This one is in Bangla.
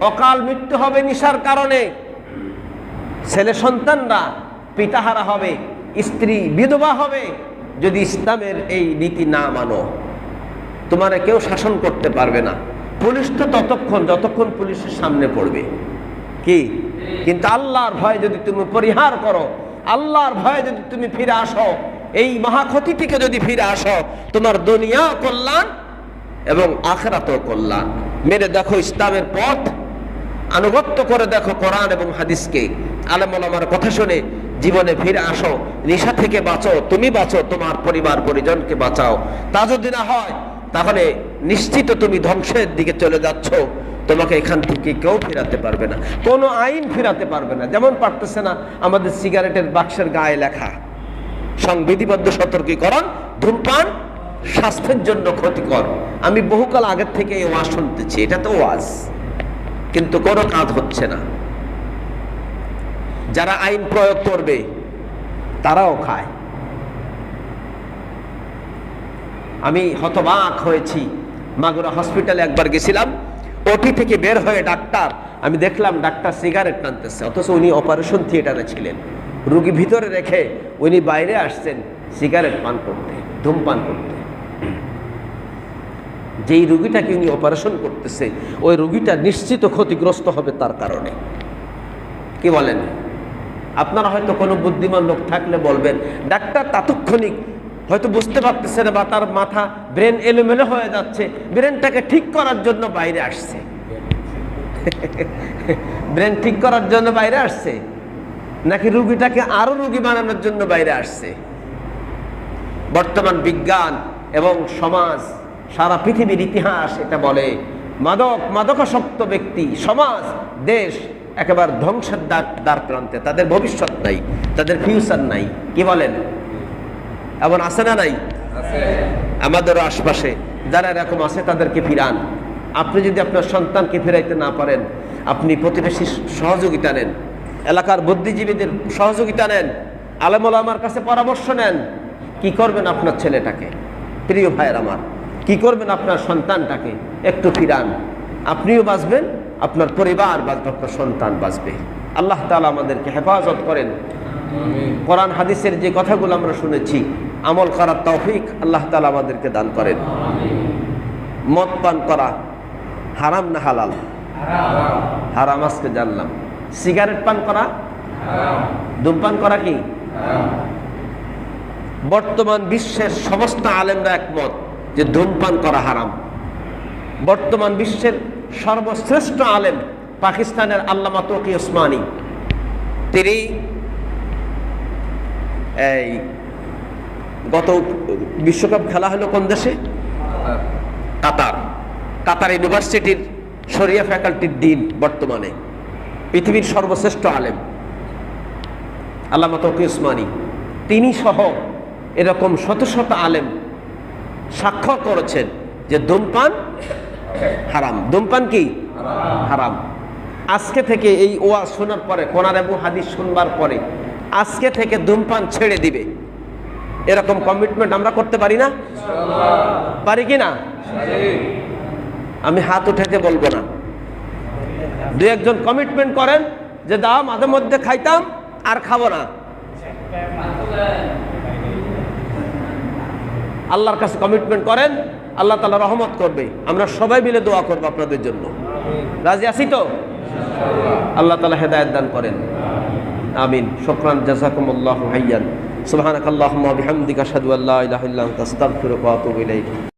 অকাল মৃত্যু হবে নিশার কারণে। ছেলে সন্তানরা পিতাহারা হবে, স্ত্রী বিধবা হবে, যদি ইসলামের এই নীতি না মানো। তোমারে কেউ শাসন করতে পারবে না। পুলিশ তো ততক্ষণ, যতক্ষণ পুলিশের সামনে পড়বে। কি? কিন্তু আল্লাহর ভয় যদি তুমি পরিহার করো, আল্লাহর ভয়ে যদি তুমি ফিরে আসো, এই মহাক্ষতি থেকে যদি ফিরে আসো, তোমার দুনিয়া কল্যাণ এবং আখরাতও কল্যাণ। মেরে দেখো ইসলামের পথ। আনুগত্য করে দেখো কোরআন এবং হাদিসকে। আলমল আমার কথা শুনে জীবনে ফিরে আসো, নেশা থেকে বাঁচো, তুমি বাঁচো, তোমার পরিবার, পরিজনকে বাঁচাও। তা যদি না হয়, তাহলে নিশ্চিত তুমি ধ্বংসের দিকে চলে যাচ্ছ। তোমাকে এখান থেকে কেউ ফেরাতে পারবে না। কোনো আইন ফেরাতে পারবে না। যেমন পারতেছে না আমাদের সিগারেটের বাক্সের গায়ে লেখা। সংবিধিবদ্ধ সতর্কীকরণ, ধূমপান, স্বাস্থ্যের জন্য ক্ষতিকর। আমি বহুকাল আগের থেকে এই ওয়াজ শুনতেছি। এটা তো ওয়াজ। কিন্তু কোনো কাজ হচ্ছে না। যারা আইন প্রয়োগ করবে, তারাও খায়। আমি হতবাক হয়েছি। মাগুরা হসপিটালে একবার গেছিলাম। ওটি থেকে বের হয়ে ডাক্তার, আমি দেখলাম ডাক্তার সিগারেট টানতেছে, অথচ উনি অপারেশন থিয়েটারে ছিলেন। রুগী ভিতরে রেখে উনি বাইরে আসছেন সিগারেট পান করতে, ধূমপান করতে। যেই রুগীটাকে উনি অপারেশন করতেছে, ওই রুগীটা নিশ্চিত ক্ষতিগ্রস্ত হবে তার কারণে। কি বলেন? আপনারা হয়তো কোনো বুদ্ধিমান লোক থাকলে বলবেন, ডাক্তার তাৎক্ষণিক হয়তো বুঝতে পারতেছে না বা তার মাথা ব্রেন এলোমেলো হয়ে যাচ্ছে, ব্রেনটাকে ঠিক করার জন্য বাইরে আসছে। ব্রেন ঠিক করার জন্য বাইরে আসছে? নাকি রুগীটাকে আরও রুগী বানানোর জন্য বাইরে আসছে? বর্তমান বিজ্ঞান এবং সমাজ সারা পৃথিবীর ইতিহাস এটা বলে মাদক মাদকাসক্ত ব্যক্তি সমাজ দেশ একেবারে ধ্বংসের দ্বার দ্বার প্রান্তে। তাদের ভবিষ্যৎ নাই তাদের ফিউচার নাই। কি বলেন? এমন আছে না নাই? আমাদেরও আশপাশে যারা এরকম আছে তাদেরকে ফিরান। আপনি যদি আপনার সন্তানকে ফিরাইতে না পারেন আপনি প্রতিবেশীর সহযোগিতা নেন। এলাকার বুদ্ধিজীবীদের সহযোগিতা নেন। আলেমুল আমার কাছে পরামর্শ নেন। কি করবেন আপনার ছেলেটাকে? প্রিয় ভাইয়ের আমার। কি করবেন আপনার সন্তানটাকে? একটু ফিরান। আপনিও বাঁচবেন আপনার পরিবার বাঁচবে আপনার সন্তান বাঁচবে। আল্লাহ তালা আমাদেরকে হেফাজত করেন। কোরআন হাদিসের যে কথাগুলো আমরা শুনেছি আমল করার তৌফিক আল্লাহ তালা আমাদেরকে দান করেন। মদ পান করা হারাম না হালাল? হারাম। আজকে জানলাম। সিগারেট পান করা? ধূমপান করা কি? বর্তমান বিশ্বের সমস্ত আলেমরা একমত। যে ধূমপান করা হারাম। বর্তমান বিশ্বের সর্বশ্রেষ্ঠ আলেম পাকিস্তানের আল্লামা তকি ওসমানী। তিনি এই গত বিশ্বকাপ খেলা হলো কোন দেশে? কাতার। কাতার ইউনিভার্সিটির শরিয়া ফ্যাকাল্টির ডিন বর্তমানে। পৃথিবীর সর্বশ্রেষ্ঠ আলেম আল্লামা তকি ওসমানী। তিনি সহ এরকম শত শত আলেম স্বাক্ষর করেছেন যে ধূমপান হারাম। ধূমপান কি? হারাম। আজকে থেকে এই ওয়া শোনার পরে, কোরআন এবং হাদিস শুনবার পরে, আজকে থেকে ধূমপান ছেড়ে দিবে। এরকম কমিটমেন্ট আমরা করতে পারি না? পারি কি না? আমি হাত উঠাতে বলব না। দু একজন কমিটমেন্ট করেন যে দা মাঝে মধ্যে খাইতাম আর খাব না। আল্লাহর কাছে কমিটমেন্ট করেন, আল্লাহ তালা রহমত করবে। আমরা সবাই মিলে দোয়া করব আপনাদের জন্য। রাজি আছি তো? আল্লাহ তালা হেদায়ত দান করেন। আমিন। শোকরান, জাজাকুমুল্লাহ হাইয়ান। সুবহানাকাল্লাহুম্মা বিহামদিকা আশহাদু আল্লা ইলাহা ইল্লা আনতা, আস্তাগফিরুকা ওয়া আতুবু ইলাইক।